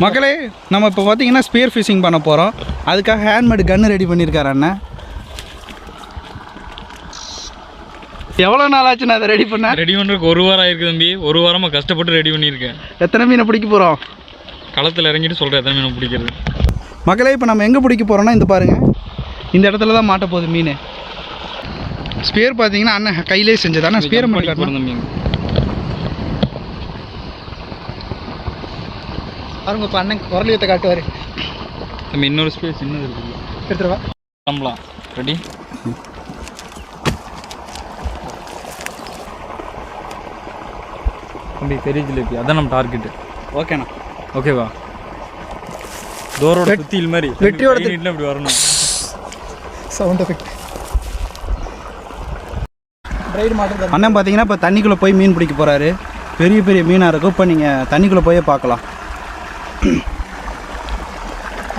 மக்களே நம்ம இப்போ பார்த்தீங்கன்னா ஸ்பியர் ஃபிஷிங் பண்ண போகிறோம் அதுக்காக ஹேண்ட்மேடு கன்று ரெடி பண்ணியிருக்காரு அண்ணன் எவ்வளோ நாள் ஆச்சு நான் அதை ரெடி பண்ண? ரெடி பண்ணுறதுக்கு ஒரு வாரம் ஆயிருக்கு தம்பி. ஒரு வாரமாக கஷ்டப்பட்டு ரெடி பண்ணியிருக்கேன். எத்தனை மீனை பிடிக்க போகிறோம் களத்தில் இறங்கிட்டு சொல்கிறேன் எத்தனை மீன் பிடிக்கிறது. மக்களே இப்போ நம்ம எங்கே பிடிக்க போகிறோம்னா இந்த பாருங்க. இந்த இடத்துல தான் மாட்ட போகுது மீன். ஸ்பியர் பார்த்தீங்கன்னா அண்ணன் கையிலே செஞ்சது. அண்ணன் ஸ்பியர் மட்டும் பண்ணி போகிறோம் காட்டணும் தம்பி பாருங்க இப்போ அண்ணன் குரலியத்தை காட்டுவார். தம்பி இன்னொரு ஸ்பேஸ் சின்னது இருக்குது எடுத்துருவா. கிளம்பலாம். ரெடி தம்பி பெரிய ஜிலேபி. அதான் நம்ம டார்கெட்டு ஓகேண்ணா ஓகேவா டோரோட சுத்தியில் மாதிரி. வெற்றியோட நீட்டினா இப்படி வரணும். சவுண்ட் எஃபெக்ட் அண்ணன் பார்த்தீங்கன்னா இப்போ தண்ணிக்குள்ளே போய் மீன் பிடிக்க போகிறாரு பெரிய பெரிய மீனாக இருக்கும் இப்போ நீங்கள் தண்ணிக்குள்ளே போய் பார்க்கலாம்.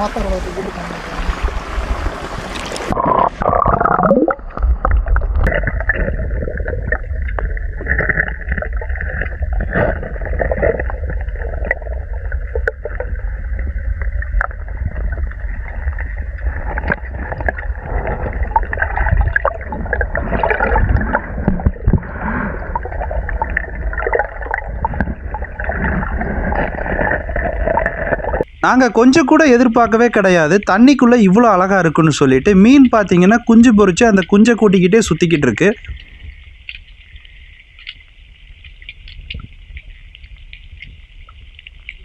మాట్లాడవచ్చు நாங்கள் கொஞ்சம் கூட எதிர்பார்க்கவே கிடையாது. தண்ணிக்குள்ளே இவ்வளோ அழகாக இருக்குன்னு சொல்லிட்டு மீன் பார்த்தீங்கன்னா குஞ்சு பொறிச்சு அந்த குஞ்சை கூட்டிக்கிட்டே சுற்றிக்கிட்டு இருக்கு.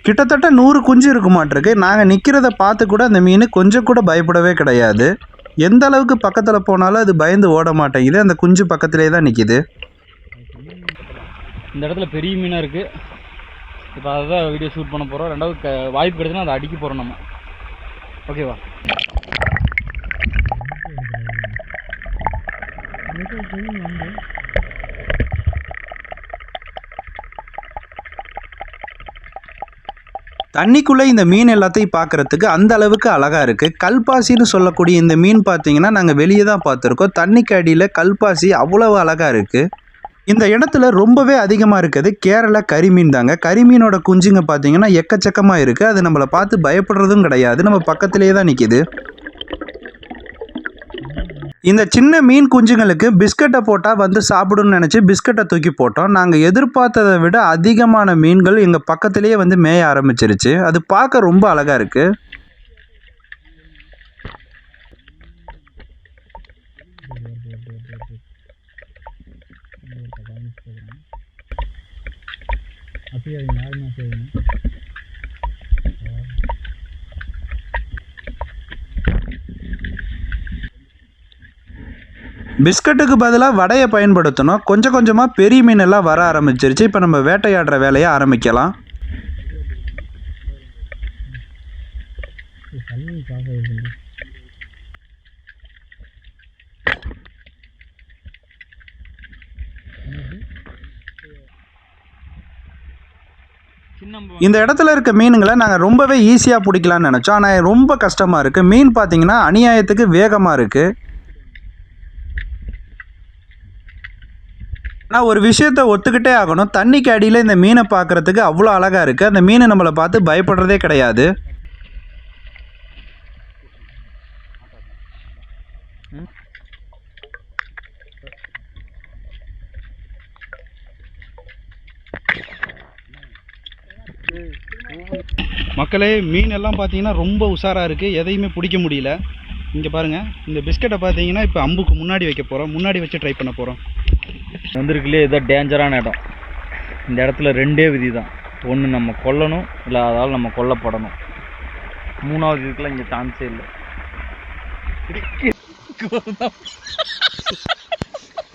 கிட்டத்தட்ட நூறு குஞ்சு இருக்க மாட்டிருக்கு. நாங்கள் நிற்கிறத பார்த்து கூட அந்த மீன் கொஞ்சம் கூட பயப்படவே கிடையாது. எந்த அளவுக்கு பக்கத்தில் போனாலும் அது பயந்து ஓட மாட்டேங்குது. அந்த குஞ்சு பக்கத்திலே தான் நிற்கிது இந்த இடத்துல பெரிய மீனாக இருக்குது இப்போ அதை தான் வீடியோ ஷூட் பண்ண போகிறோம் ரெண்டாவது க வாய்ப்பு கிடைச்சுன்னா அதை அடிக்க போகிறோம் நம்ம. ஓகேவா தண்ணிக்குள்ளே இந்த மீன் எல்லாத்தையும் பார்க்குறதுக்கு அந்த அளவுக்கு அழகாக இருக்குது கல்பாசின்னு சொல்லக்கூடிய இந்த மீன் பார்த்தீங்கன்னா நாங்கள் வெளியே தான் பார்த்துருக்கோம். தண்ணிக்கு அடியில் கல்பாசி அவ்வளவு அழகாக இருக்குது இந்த இடத்துல ரொம்பவே அதிகமாக இருக்குது கேரள கரிமீன் தாங்க. கரிமீனோட குஞ்சுங்க பார்த்தீங்கன்னா எக்கச்சக்கமாக இருக்குது அது நம்மளை பார்த்து பயப்படுறதும் கிடையாது. நம்ம பக்கத்திலே தான் நிற்கிது இந்த சின்ன மீன் குஞ்சுங்களுக்கு பிஸ்கட்டை போட்டால் வந்து சாப்பிடும்னு நினச்சி பிஸ்கட்டை தூக்கி போட்டோம். நாங்கள் எதிர்பார்த்ததை விட அதிகமான மீன்கள் எங்கள் பக்கத்திலேயே வந்து மேய ஆரம்பிச்சிருச்சு. அது பார்க்க ரொம்ப அழகாக இருக்குது பிஸ்கட்டுக்கு பதிலாக வடையை பயன்படுத்தணும். கொஞ்சம் கொஞ்சமாக பெரிய மீன் எல்லாம் வர ஆரம்பிச்சிருச்சு. இப்போ நம்ம வேட்டையாடுற வேலையை ஆரம்பிக்கலாம். சின்ன இந்த இடத்துல இருக்க மீனுங்களை நாங்கள் ரொம்பவே ஈஸியாக பிடிக்கலாம்னு நினச்சோம். ஆனால் ரொம்ப கஷ்டமாக இருக்குது மீன் பார்த்தீங்கன்னா அநியாயத்துக்கு வேகமாக இருக்குது நான் ஒரு விஷயத்த ஒத்துக்கிட்டே ஆகணும். தண்ணிக்கு அடியில் இந்த மீனை பார்க்குறதுக்கு அவ்வளோ அழகாக இருக்குது அந்த மீனை நம்மளை பார்த்து பயப்படுறதே கிடையாது. மக்களே மீன் எல்லாம் பார்த்தீங்கன்னா ரொம்ப உஷாராக இருக்குது எதையுமே பிடிக்க முடியல. இங்கே பாருங்கள் இந்த பிஸ்கட்டை பார்த்தீங்கன்னா இப்போ அம்புக்கு முன்னாடி வைக்க போகிறோம் முன்னாடி வச்சு ட்ரை பண்ண போகிறோம் வந்திருக்குலே இதுதான் டேஞ்சரான இடம். இந்த இடத்துல ரெண்டே விதி தான் ஒன்று நம்ம கொல்லணும் இல்லை அதால் நம்ம கொல்லப்படணும். மூணாவது இதுக்கெல்லாம் இங்கே சான்ஸே இல்லை.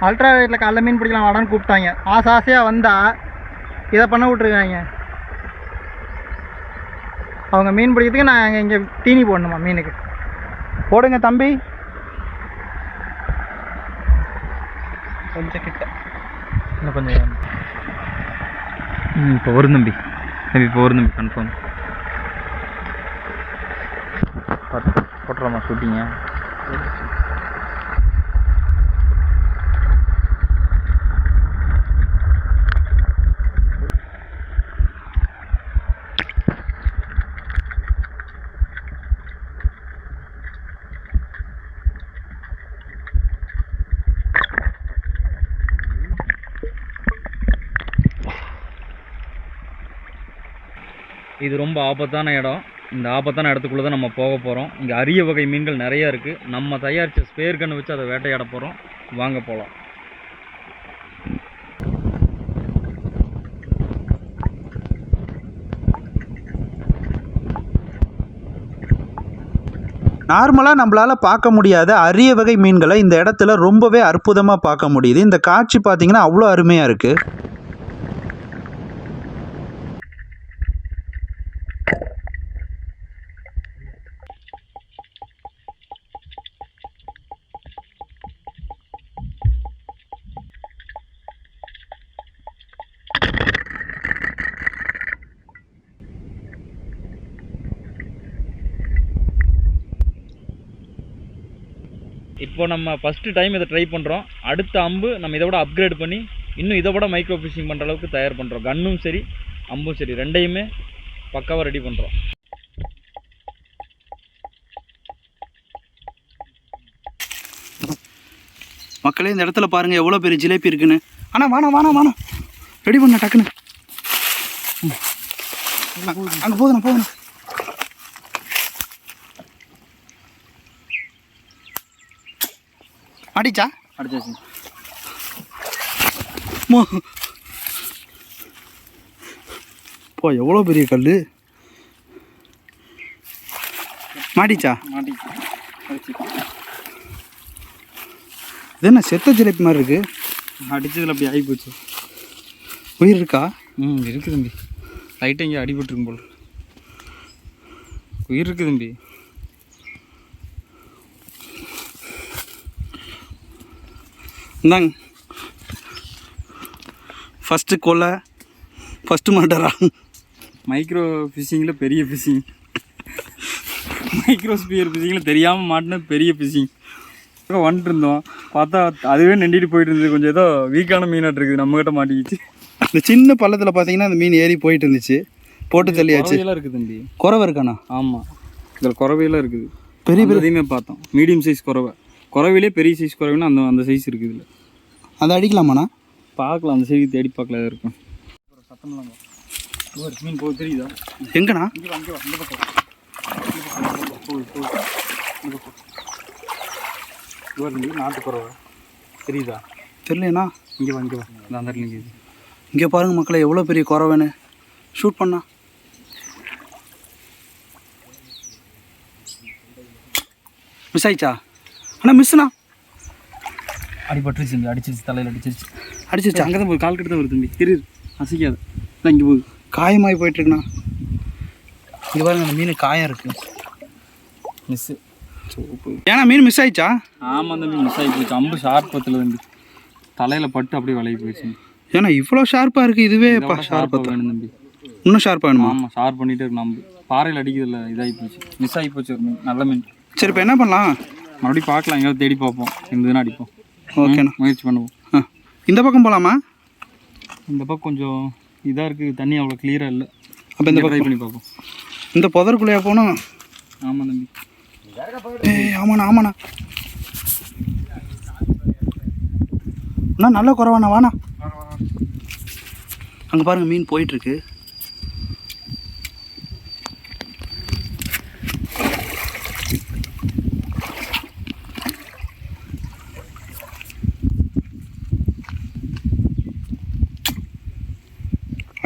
அல்ட்ரா வெயிட்டில் காலைல மீன் பிடிக்கலாம் வாடான்னு கூப்பிட்டாங்க. ஆசை ஆசையாக வந்தா இதை பண்ண விட்ருக்காங்க அவங்க மீன் பிடிக்கிறதுக்கு நான் இங்கே தீனி போடணுமா மீனுக்கு. போடுங்க தம்பி. கொஞ்சம் கிட்ட. இன்னும் கொஞ்சம் ம் இப்போ வரும் தம்பி. தம்பி இப்போ வரும் தம்பி கன்ஃபார்ம் போட்டுறோமா ஷூட்டிங்க இது ரொம்ப ஆபத்தான இடம். இந்த ஆபத்தான இடத்துக்குள்ளே தான் நம்ம போக போகிறோம் இங்கே அரிய வகை மீன்கள் நிறையா இருக்குது நம்ம தயாரித்த ஸ்பேர் கன்று வச்சு அதை வேட்டையாட போகிறோம் வாங்க போகலாம் நார்மலாக நம்மளால் பார்க்க முடியாத அரிய வகை மீன்களை இந்த இடத்துல ரொம்பவே அற்புதமாக பார்க்க முடியுது. இந்த காட்சி பார்த்திங்கன்னா அவ்வளோ அருமையாக இருக்குது இப்போ நம்ம ஃபஸ்ட்டு டைம் இதை ட்ரை பண்ணுறோம் அடுத்த அம்பு நம்ம இதை விட அப்கிரேட் பண்ணி இன்னும் இதை விட மைக்ரோ ஃபிஷிங் பண்ணுற அளவுக்கு தயார் பண்ணுறோம் கன்னும் சரி அம்பும் சரி ரெண்டையுமே பக்காவாக ரெடி பண்ணுறோம் மக்களே இந்த இடத்துல பாருங்கள் எவ்வளோ பெரிய ஜிலேபி இருக்குன்னு. அண்ணா வாணா வாணா வாணா ரெடி பண்ண டக்குன்னு. அங்கே போதுண்ணா போதுண்ணா. அடிச்சா? அடிச்சாச்சு. போ எவ்வளோ பெரிய கல் மாட்டிச்சா? இது என்ன செத்த ஜிலேபி மாதிரி இருக்கு? அடிச்சதில் அப்படி ஆகி போச்சு. உயிர் இருக்கா? ம் இருக்கு தம்பி. லைட்டாக இங்கே அடிபட்டுருக்கும் போல். உயிர் இருக்கு தம்பி. இந்தாங்க. ஃபஸ்ட்டு கொலை ஃபஸ்ட்டு மர்டரா மைக்ரோ ஃபிஷிங்கில் பெரிய ஃபிஷிங் மைக்ரோ ஸ்பியர் ஃபிஷிங்கில் தெரியாமல் மாட்டின பெரிய ஃபிஷிங் வந்துட்டு இருந்தோம். பார்த்தா அதுவே நெண்டிட்டு போயிட்டு இருந்தது. கொஞ்சம் ஏதோ வீக்கான மீனாட்டு இருக்குது. நம்மகிட்ட மாட்டிக்கிச்சு. இந்த சின்ன பள்ளத்தில் பார்த்தீங்கன்னா அந்த மீன் ஏறி போயிட்டு இருந்துச்சு. போட்டு தள்ளியாச்சு. இருக்குது தம்பி. குறவை இருக்காண்ணா ஆமாம் இதில் குறவையெல்லாம் இருக்குது. பெரிய பெரிய பார்த்தோம். மீடியம் சைஸ் குறவை. குறவையிலே பெரிய சைஸ் குறவைன்னா அந்த அந்த சைஸ் இருக்குது இதில் அதை அடிக்கலாமாண்ணா? பார்க்கலாம் அந்த சைடு தேடி பார்க்கல இருக்கும். ஒரு மீன் போகுது தெரியுதா? எங்கண்ணா? இங்கே வா இங்கே இந்த பக்கம் நாட்டு குறவை? தெரியுதா? தெரியலண்ணா. இங்கே வா இங்கே வா. இந்த அந்த இடத்துல நிற்கிது இங்கே பாருங்க மக்களே எவ்வளோ பெரிய குறவைன்னு. ஷூட் பண்ணா. மிஸ் ஆயிடுச்சா? அண்ணா மிஸ்ண்ணா அடிபட்டுருச்சு அடிச்சிருச்சு தலையில் அடிச்சிருச்சு. அடிச்சிருச்சா? அங்கே தான் போகுது கால் கிட்ட தான் வருது தம்பி. தெரியுது அசைக்காது. இல்லை இங்கே போகுது. காயமாகி போயிட்டுருக்குண்ணா. இங்கே பாருங்க அந்த மீன் காயம் இருக்கு. மிஸ்ஸு ஏன்னா மீன் மிஸ் ஆயிடுச்சா? ஆமாம் தம்பி மிஸ் ஆகி போச்சு. அம்பு ஷார்ப் பத்தில் தம்பி. தலையில் பட்டு அப்படியே விலகி போயிடுச்சு. ஏன்னா இவ்வளோ ஷார்ப்பாக இருக்குது இதுவே இப்போ ஷார்ப் ஷார்ப்பாக வேணும் தம்பி. இன்னும் ஷார்ப் வேணுமா? ஆமாம் ஷார்ப் பண்ணிகிட்டே இருக்கு நம்பு பாறையில் அடிக்கிறதுல இதாகி போச்சு. மிஸ் ஆகி போச்சு ஒரு மீன். நல்ல மீன். சரி இப்போ என்ன பண்ணலாம்? மறுபடியும் பார்க்கலாம் எங்கேயாவது தேடி பார்ப்போம். இருந்ததுன்னா அடிப்போம். ஓகேண்ணா முயற்சி பண்ணுவோம். இந்த பக்கம் போகலாமா இந்த பக்கம் கொஞ்சம் இதாக இருக்குது தண்ணி அவ்வளோ கிளியராக இல்லை. அப்போ இந்த ட்ரை பக்கம் பண்ணி பார்ப்போம். இந்த புதருக்குள்ளேயா போகணும்? ஆமாம் தம்பி. ஏய் ஆமாண்ணா ஆமாண்ணா. அண்ணா நல்ல குறவாண்ணா வாண்ணா. அங்கே பாருங்க மீன் போயிட்டுருக்கு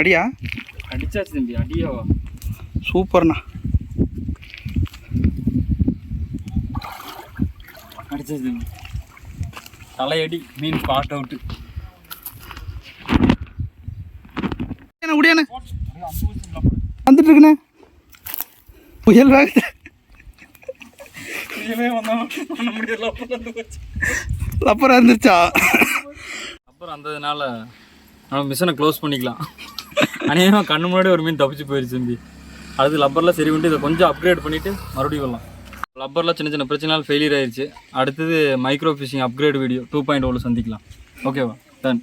அடியா? அடிச்சாச்சு தம்பி அடியாவா? சூப்பர்ண்ணா. அடிச்சாச்சு தம்பி. தலையடி மீன் பாட் அவுட்டு என்ன முடியாண்ணே வந்துட்டு இருக்குண்ணே. புயல் முடியல அப்புறம் இருந்துச்சா அப்புறம் அந்ததுனால நம்ம மிஷினை க்ளோஸ் பண்ணிக்கலாம். அநேகமாக கண்ணு முன்னாடி ஒரு மீன் தப்பிச்சு போயிருச்சு தம்பி அடுத்து லப்பர்லாம் சரி பண்ணிட்டு இதை கொஞ்சம் அப்கிரேட் பண்ணிவிட்டு மறுபடியும் வரலாம். லப்பரில் சின்ன சின்ன பிரச்சனைகள் ஃபெயிலியர் ஆயிடுச்சு அடுத்தது micro fishing upgrade video two point ஓவில் சந்திக்கலாம். ஓகேவா டன்